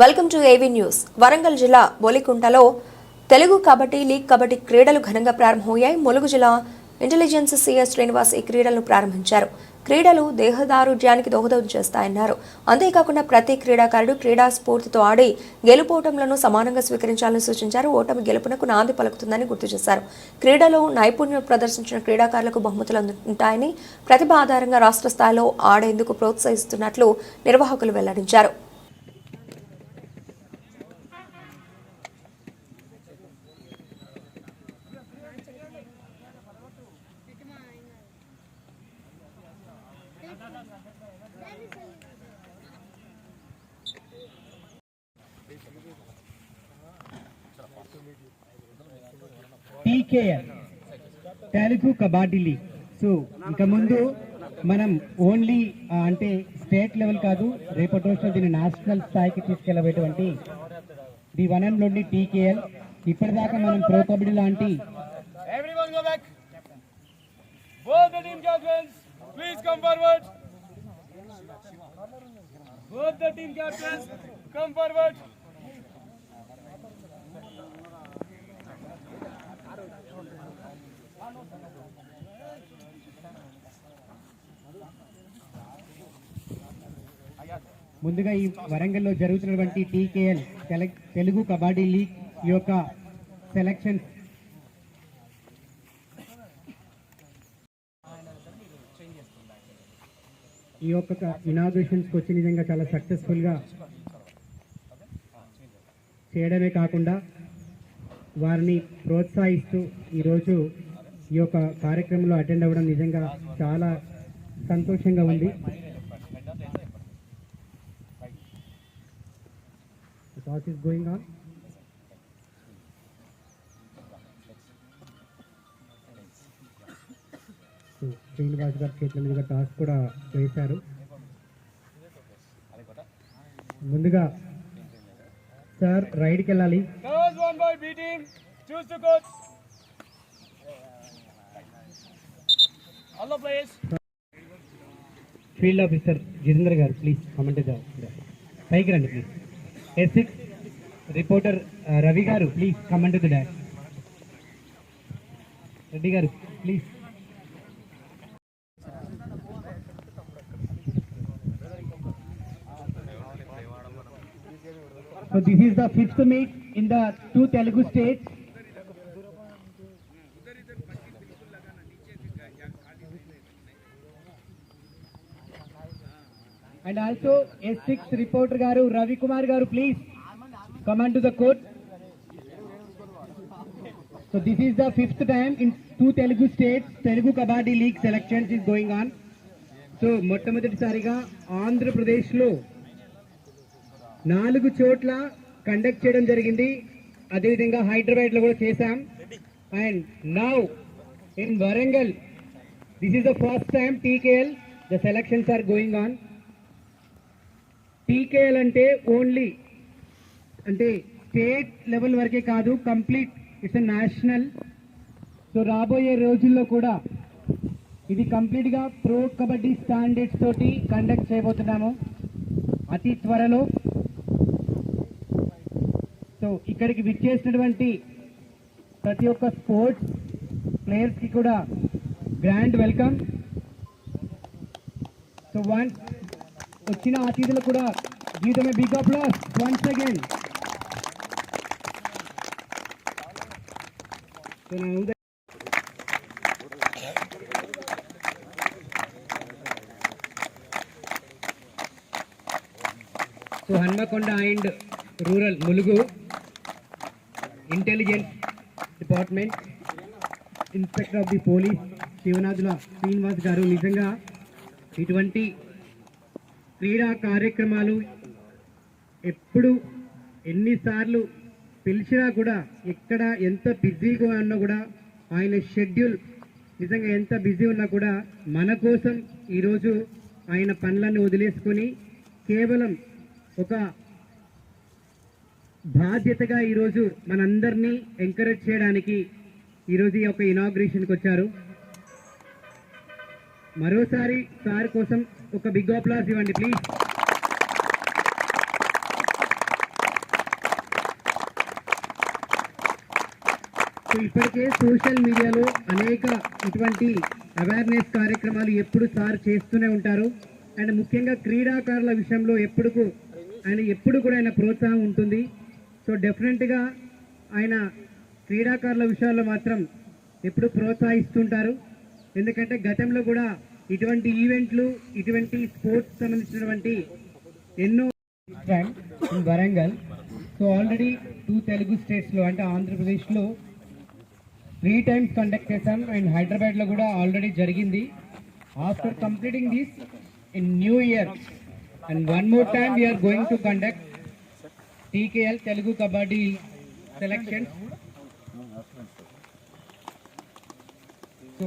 Welcome to AV news. Warangal జిల్లా బోలికుంటలో Telugu kabaddi league kabaddi క్రీడలు ఘనంగా ప్రారంభమయ్యాయి. ములుగు జిల్లా ఇంటెలిజెన్స్ సీఎస్ శ్రీనివాస్ ఈ క్రీడలను ప్రారంభించారు. క్రీడలు దేహదారుఢ్యానికి దోహదం చేస్తాయన్నారు. అంతేకాకుండా ప్రతి క్రీడాకారుడు క్రీడా స్ఫూర్తితో ఆడి గెలుపోవటంలను సమానంగా స్వీకరించాలని సూచించారు. ఓటమి గెలుపునకు నాంది పలుకుతుందని గుర్తు చేశారు. క్రీడలో నైపుణ్యం ప్రదర్శించిన క్రీడాకారులకు బహుమతులు ఉంటాయని ప్రతిభ ఆధారంగా రాష్ట్ర స్థాయిలో ఆడేందుకు ప్రోత్సహిస్తున్నట్లు నిర్వాహకులు వెల్లడించారు. TKL Telugu kabaddi league. So ఇక ముందు మనం ఓన్లీ అంటే స్టేట్ లెవెల్ కాదు రేపటి రోజున దీన్ని నేషనల్ స్థాయికి తీసుకెళ్ళబోయేటువంటి the one and only TKL ఇప్పటిదాకా మనం ప్రో కబడ్డీ లాంటి Both the team captains, come forward. ముందుగా ఈ వరంగల్లో జరుగుతున్నటువంటి టీకేఎల్ తెలుగు కబడ్డీ లీగ్ ఈ యొక్క సెలక్షన్ ఈ యొక్క ఇనాగ్రేషన్స్కి వచ్చి నిజంగా చాలా సక్సెస్ఫుల్గా చేయడమే కాకుండా వారిని ప్రోత్సహిస్తూ ఈరోజు ఈ యొక్క కార్యక్రమంలో అటెండ్ అవ్వడం నిజంగా చాలా సంతోషంగా ఉంది. Is going on so Srinivas గారి చేతుల మీదుగా టాస్ కూడా వేశారు. ముందుగా సార్ రైడ్కి వెళ్ళాలి. ఫీల్డ్ ఆఫీసర్ జితేంద్ర గారు ప్లీజ్ కమెంట్ పైకి రండి please S six reporter Ravi garu please comment the dash Reddy garu please So this is the fifth meet in the two Telugu states. And also S six reporter garu Ravikumar garu please command to the court so this is the fifth time in two Telugu state Telugu kabaddi league selections is going on so మొట్టమొదటిసారిగా ఆంధ్రప్రదేశ్లో నాలుగు చోట్ల conduct చేయడం జరిగింది. అదేవిధంగా హైదరాబాద్లో కూడా చేశాం. And now in Warangal this is the first time TKL the selections are going on TKL అంటే ఓన్లీ అంటే స్టేట్ లెవెల్ వరకే కాదు కంప్లీట్. ఇట్స్ నేషనల్ సో రాబోయే రోజుల్లో కూడా ఇది కంప్లీట్గా ప్రో కబడ్డీ స్టాండర్డ్స్ తోటి కండక్ట్ చేయబోతున్నాము. అతి త్వరలో. సో ఇక్కడికి విచ్చేసినటువంటి ప్రతి ఒక్క స్పోర్ట్స్ ప్లేయర్స్కి కూడా గ్రాండ్ వెల్కమ్. సో వన్ వచ్చిన అతిథులు కూడా జీతమే big applause once again so so Hanamkonda and rural Mulugu intelligence department inspector of the police Sivanathula Srinivas garu నిజంగా ఇటువంటి క్రీడా కార్యక్రమాలు ఎప్పుడు ఎన్నిసార్లు పిలిచినా కూడా ఎక్కడ ఎంత బిజీగా ఉన్నా కూడా ఆయన షెడ్యూల్ నిజంగా ఎంత బిజీ ఉన్నా కూడా మన కోసం ఈరోజు ఆయన పనులన్నీ వదిలేసుకొని కేవలం ఒక బాధ్యతగా ఈరోజు మనందరినీ ఎంకరేజ్ చేయడానికి ఈరోజు ఈ యొక్క ఇనాగ్రేషన్కి వచ్చారు. మరోసారి సార్ కోసం ఒక బిగ్ అప్లాస్ ఇవ్వండి ప్లీజ్ ఇప్పటికే సోషల్ మీడియాలో అనేక ఇటువంటి అవేర్నెస్ కార్యక్రమాలు ఎప్పుడు సార్ చేస్తూనే ఉంటారు. అండ్ ముఖ్యంగా క్రీడాకారుల విషయంలో ఎప్పుడు ఆయన ఎప్పుడు కూడా ఆయన ప్రోత్సాహం ఉంటుంది. సో డెఫినెట్గా ఆయన క్రీడాకారుల విషయాల్లో మాత్రం ఎప్పుడు ప్రోత్సహిస్తుంటారు. ఎందుకంటే గతంలో కూడా ఇటువంటి ఈవెంట్లు ఇటువంటి స్పోర్ట్స్ సంబంధించినటువంటి ఎన్నో in Warangal so already two Telugu స్టేట్స్లో అంటే ఆంధ్రప్రదేశ్లో త్రీ టైమ్స్ కండక్ట్ చేశాం అండ్ హైదరాబాద్లో కూడా ఆల్రెడీ జరిగింది. After completing this in new year and one more time we are going to conduct TKL Telugu kabaddi selection so